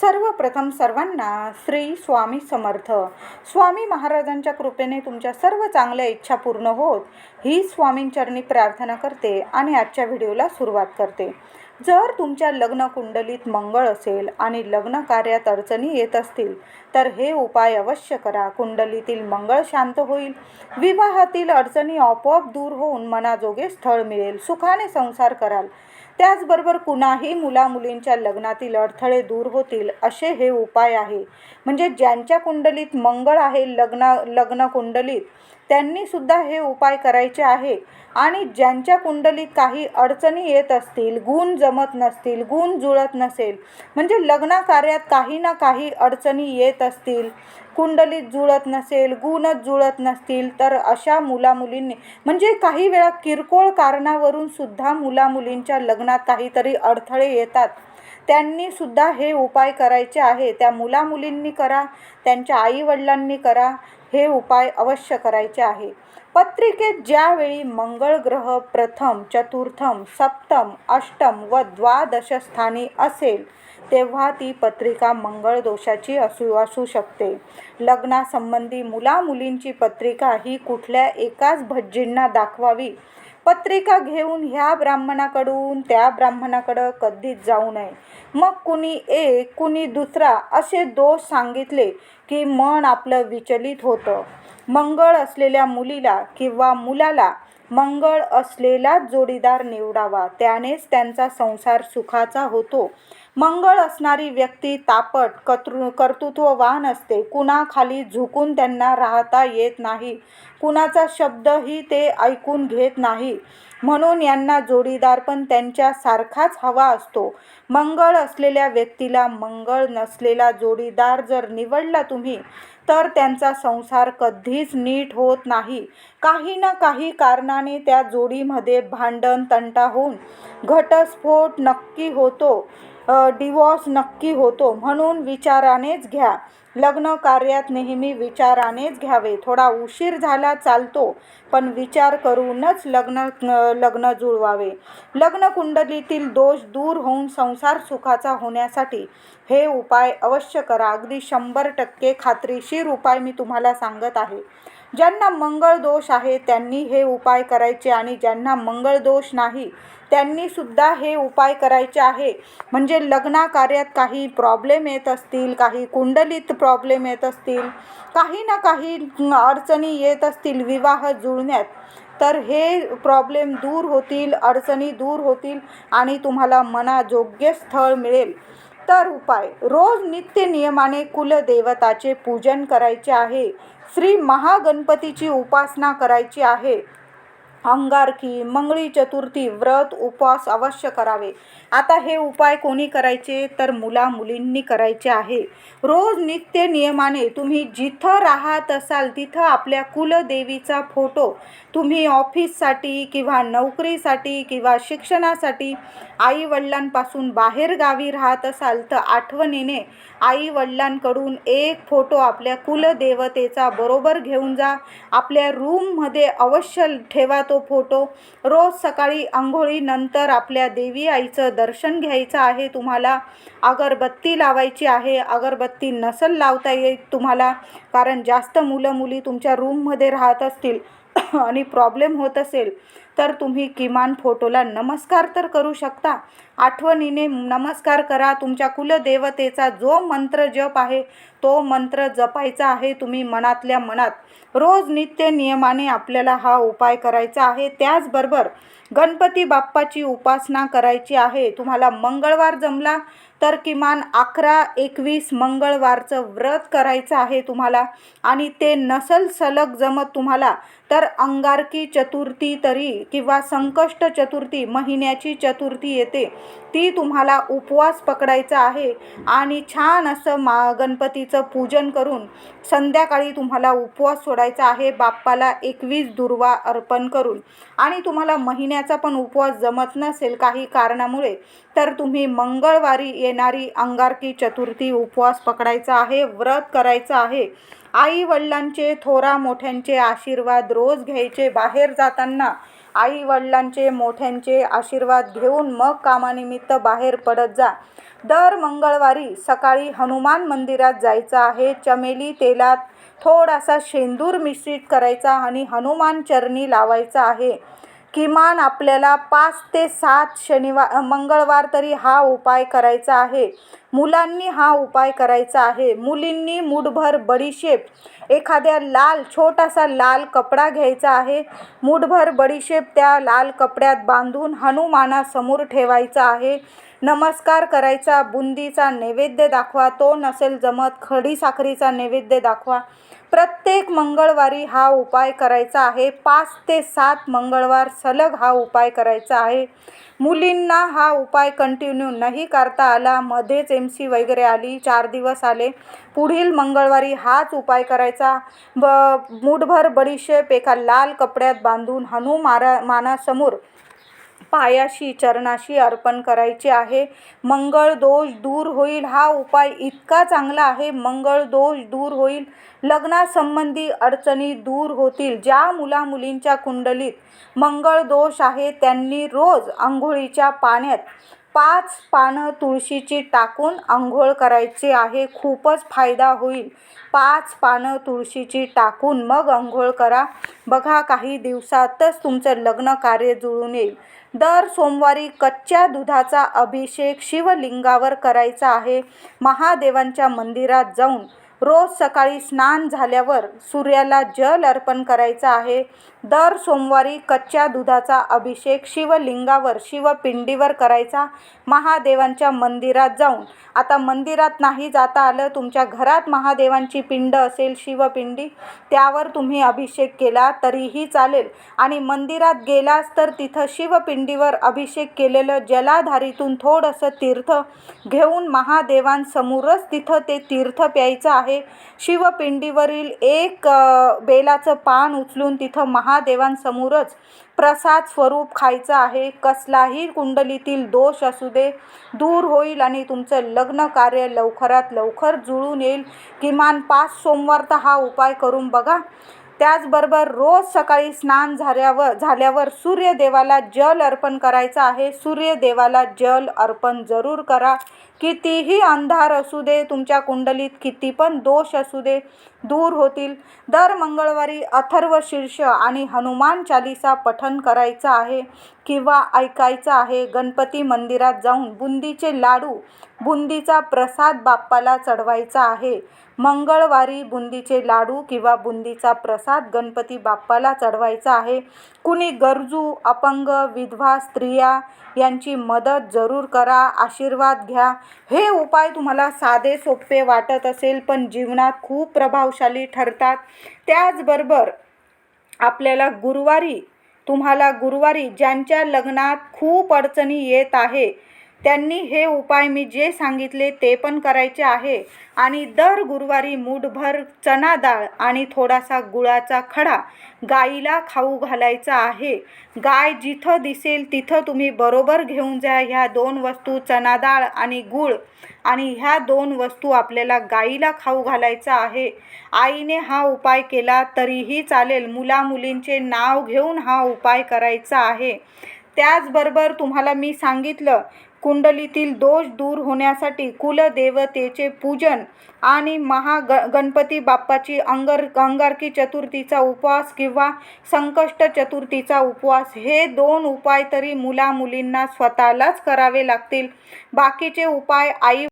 सर्वप्रथम सर्वांना श्री स्वामी समर्थ. स्वामी महाराजांच्या कृपेने तुमच्या सर्व चांगल्या इच्छा पूर्ण होत ही स्वामींचरणी प्रार्थना करते आणि आजच्या व्हिडिओला सुरुवात करते. जर तुमच्या लग्न कुंडलीत मंगळ असेल आणि लग्न कार्यात अडचणी येत असतील तर हे उपाय अवश्य करा. कुंडलीतील मंगळ शांत होईल. विवाहातील अडचणी आपोआप दूर होऊन मनाजोगे स्थळ मिळेल. सुखाने संसार कराल. त्याचबरोबर कुणाही मुलामुलींच्या लग्नातील अडथळे दूर होतील असे हे उपाय आहे. म्हणजे ज्यांच्या कुंडलीत मंगळ आहे लग्न लग्न कुंडलीत त्यांनीसुद्धा हे उपाय करायचे आहे. आणि ज्यांच्या कुंडलीत काही अडचणी येत असतील गुण जमत नसतील गुण जुळत नसेल म्हणजे लग्न कार्यात काही ना काही अडचणी येत असतील कुंडलीत जुळत नसेल गुणच जुळत नसतील तर अशा मुलामुलींनी म्हणजे काही वेळा किरकोळ कारणावरून सुद्धा मुलामुलींच्या लग्नात काहीतरी अडथळे येतात. त्यांनी सुद्धा हे उपाय करायचे आहे. त्या मुलामुलींनी करा त्यांच्या आईवडिलांनी करा हे उपाय अवश्य करायचे आहे. पत्रिकेत ज्यावेळी मंगळ ग्रह प्रथम चतुर्थम सप्तम अष्टम व द्वादशस्थानी असेल तेव्हा ती पत्रिका मंगळ दोषाची असू असू शकते. लग्नासंबंधी मुलामुलींची पत्रिका ही कुठल्या एकाच भज्जींना दाखवावी? पत्रिका घेऊन ह्या ब्राह्मणाकडून त्या ब्राह्मणाकडं कधीच जाऊ नये. मग कुणी एक कुणी दुसरा असे दोष सांगितले की मन आपलं विचलित होतं. मंगळ असलेल्या मुलीला किंवा मुलाला मंगळ असलेला जोडीदार निवडावा. त्यानेच त्यांचा संसार सुखाचा होतो. मंगळ असणारी व्यक्ती तापट कतृ कर्तृत्ववान असते. कुणाखाली झुकून त्यांना राहता येत नाही. कुणाचा शब्दही ते ऐकून घेत नाही. म्हणून यांना जोडीदार पण त्यांच्या सारखाच हवा असतो. मंगळ असलेल्या व्यक्तीला मंगळ नसलेला जोडीदार जर निवडला तुम्ही तर त्यांचा संसार कधीच नीट होत नाही. काही ना काही कारणाने त्या जोडीमध्ये भांडण तंटा होऊन घटस्फोट नक्की होतो. डिवॉर्स नक्की होतो म्हणून विचारानेच घ्या. लग्न कार्यात नेहमी विचारानेच घ्यावे. थोडा उशीर झाला चालतो पण विचार करूनच लग्न लग्न जुळवावे. लग्न कुंडलीतील दोष दूर होऊन संसार सुखाचा होण्यासाठी हे उपाय अवश्य करा. अगदी शंभर टक्के खात्रीशीर उपाय मी तुम्हाला सांगत आहे. ज्यांना मंगळ दोष आहे त्यांनी हे उपाय करायचे आणि ज्यांना मंगळ दोष नाही त्यांनी सुद्धा हे उपाय करायचे आहे. म्हणजे लग्नाकार्यात काही प्रॉब्लेम येत असतील काही कुंडलीत प्रॉब्लेम येत असतील काही ना काही अडचणी येत असतील विवाह जुळण्यात तर हे प्रॉब्लेम दूर होतील अडचणी दूर होतील आणि तुम्हाला मनाजोग्य स्थळ मिळेल. तर उपाय रोज नित्य नियमाने कुलदेवताचे पूजन करायचे आहे. श्री महागणपतीची उपासना करायची आहे. अंगारकी मंगळी चतुर्थी व्रत उपवास अवश्य करावे. आता हे उपाय कोणी करायचे? तर मुला मुलींनी करायचे आहे. रोज नित्य नियमाने तुम्ही जिथं राहत असाल तिथं आपल्या कुलदेवीचा फोटो तुम्ही ऑफिससाठी किंवा नोकरीसाठी किंवा शिक्षणासाठी आई वडिलांपासून बाहेर गावी राहत असाल तर आठवणीने आई वडिलांकडून एक फोटो आपल्या कुलदेवतेचा बरोबर घेऊन जा. आपल्या रूममध्ये अवश्य ठेवा. तो फोटो. रोज सकाळी आंघोळीनंतर आपल्या देवी आईचं दर्शन घ्यायचं आहे तुम्हाला. अगरबत्ती लावायची आहे. अगरबत्ती नसल लावता येत तुम्हाला. कारण जास्त मुलं मुली तुमच्या रूममध्ये राहत असतील. आणि प्रॉब्लेम होत असेल. तर तुम्ही किमान फोटोला नमस्कार तर करू शकता. आठवणीने नमस्कार करा. तुमच्या कुलदेवतेचा जो मंत्र जप आहे तो मंत्र जपायचा आहे तुम्ही मनातल्या मनात. रोज नित्य नियमाने आपल्याला हा उपाय करायचा आहे. त्याचबरोबर गणपती बाप्पाची उपासना करायची आहे. तुम्हाला मंगळवार जमला तर किमान अकरा एकवीस मंगळवारचं व्रत करायचं आहे तुम्हाला. आणि ते नसल सलग जमत तुम्हाला तर अंगारकी चतुर्थी तरी किंवा संकष्ट चतुर्थी महिन्याची चतुर्थी येते ती तुम्हाला उपवास पकडायचा आहे आणि छान असं मा गणपतीचं पूजन करून संध्याकाळी तुम्हाला उपवास सोडायचा आहे बाप्पाला एकवीस दुर्वा अर्पण करून. आणि तुम्हाला महिन्याचा पण उपवास जमत नसेल काही कारणामुळे तर तुम्ही मंगळवारी येणारी अंगारकी चतुर्थी उपवास पकडायचा आहे व्रत करायचं आहे. आई वडिलांचे थोरा मोठ्यांचे आशीर्वाद रोज घ्यायचे बाहेर जाताना. आई वडिलांचे मोठ्यांचे आशीर्वाद घेऊन मग कामानिमित्त बाहेर पडत जा. दर मंगळवारी सकाळी हनुमान मंदिरात जायचं आहे. चमेली तेलात थोडासा शेंदूर मिश्रित करायचा आणि हनुमान चरणी लावायचा आहे. किमान आपल्याला पाच ते सात शनिवार मंगळवार तरी हा उपाय करायचा आहे. मुलांनी हा उपाय करायचा आहे. मुलींनी मूठभर बडीशेप एखाद्या लाल छोटासा लाल कपडा घ्यायचा आहे. मूठभर बडीशेप त्या लाल कपड्यात बांधून हनुमानासमोर ठेवायचा आहे. नमस्कार करायचा बुंदीचा नैवेद्य दाखवा तो नसेल जमत खडी साखरीचा नैवेद्य दाखवा. प्रत्येक मंगळवारी हा उपाय करायचा आहे. पाच ते सात मंगळवार सलग हा उपाय करायचा आहे. मुलींना हा उपाय कंटिन्यू नाही करता आला. मध्येच एम सी वगैरे आली चार दिवस आले. पुढील मंगळवारी हाच उपाय करायचा. ब मूठभर बडीशेप एका लाल कपड्यात बांधून हनुमारा मानासमोर पायाशी चरणाशी अर्पण करायचे आहे. मंगळ दोष दूर होईल हा उपाय इतका चांगला आहे. मंगळ दोष दूर होईल लग्नासंबंधी अडचणी दूर होतील. ज्या मुला मुलींच्या कुंडलीत मंगळ दोष आहे त्यांनी रोज आंघोळीच्या पाण्यात पाच पानं तुळशीची टाकून आंघोळ करायची आहे खूपच फायदा होईल. पाच पानं तुळशीची टाकून मग आंघोळ करा. बघा काही दिवसातच तुमचं लग्न कार्य जुळून येईल. दर सोमवारी कच्च्या दुधाचा अभिषेक शिवलिंगावर करायचा आहे. महादेवांच्या मंदिरात जाऊन रोज सकाळी स्नान झाल्यावर सूर्याला जल अर्पण करायचं आहे. दर सोमवारी कच्च्या दुधाचा अभिषेक शिवलिंगावर शिवपिंडीवर करायचा. महादेवांच्या मंदिरात जाऊन. आता मंदिरात नाही जाता आलं तुमच्या घरात महादेवांची पिंड असेल शिवपिंडी त्यावर तुम्ही अभिषेक केला तरीही चालेल. आणि मंदिरात गेलास तर तिथं शिवपिंडीवर अभिषेक केलेलं जलाधारीतून थोडंसं तीर्थ घेऊन महादेवांसमोरच तिथं ते तीर्थ प्यायचं आहे. शिवपिंडीवरील एक बेलाचं पान उचलून तिथं महादेवांसमोरच प्रसाद स्वरूप खायचं आहे. कसलाही कुंडलीतील दोष असू दे दूर होईल आणि तुमचं लग्न कार्य लवकरात लवकर जुळून येईल. किमान पाच सोमवार तर हा उपाय करून बघा. त्याचबरोबर रोज सकाळी स्नान झाल्यावर झाल्यावर सूर्यदेवाला जल अर्पण करायचं आहे. सूर्यदेवाला जल अर्पण जरूर करा. कितीही अंधार असू दे तुमच्या कुंडलीत किती पण दोष असू दे दूर होतील. दर मंगळवारी अथर्व शीर्ष आणि हनुमान चालिसा पठन करायचं आहे किंवा ऐकायचं आहे. गणपती मंदिरात जाऊन बुंदीचे लाडू बुंदीचा प्रसाद बाप्पाला चढवायचा आहे. मंगळवारी बुंदीचे लाडू किंवा बुंदीचा प्रसाद गणपती बाप्पाला चढवायचा आहे. कुणी गरजू अपंग विधवा स्त्रिया यांची मदत जरूर करा आशीर्वाद घ्या. हे उपाय तुम्हाला साधे सोपे वाटत असेल पण जीवनात खूप प्रभावशाली ठरतात. त्याचबरोबर आपल्याला गुरुवारी तुम्हाला गुरुवारी ज्यांच्या लग्नात खूप अडचणी येत आहे त्यांनी हे उपाय मी जे सांगितले ते पण करायचे आहे. आणि दर गुरुवारी मूठभर चणा डाळ आणि थोडासा गुळाचा खडा गाईला खाऊ घालायचा आहे. गाय जिथं दिसेल तिथं तुम्ही बरोबर घेऊन जा. ह्या दोन वस्तू चणा डाळ आणि गूळ आणि ह्या दोन वस्तू आपल्याला गाईला खाऊ घालायचा आहे. आईने हा उपाय केला तरीही चालेल. मुलामुलींचे नाव घेऊन हा उपाय करायचा आहे. त्याचबरोबर तुम्हाला मी सांगितलं कुंडलीतील दोष दूर होण्यासाठी कुलदेवतेचे पूजन आणि महा गणपती बाप्पाची अंगर अंगारकी चतुर्थीचा उपवास किंवा संकष्ट चतुर्थीचा उपवास हे दोन उपाय तरी मुला मुलींना स्वतःलाच करावे लागतील. बाकीचे उपाय आई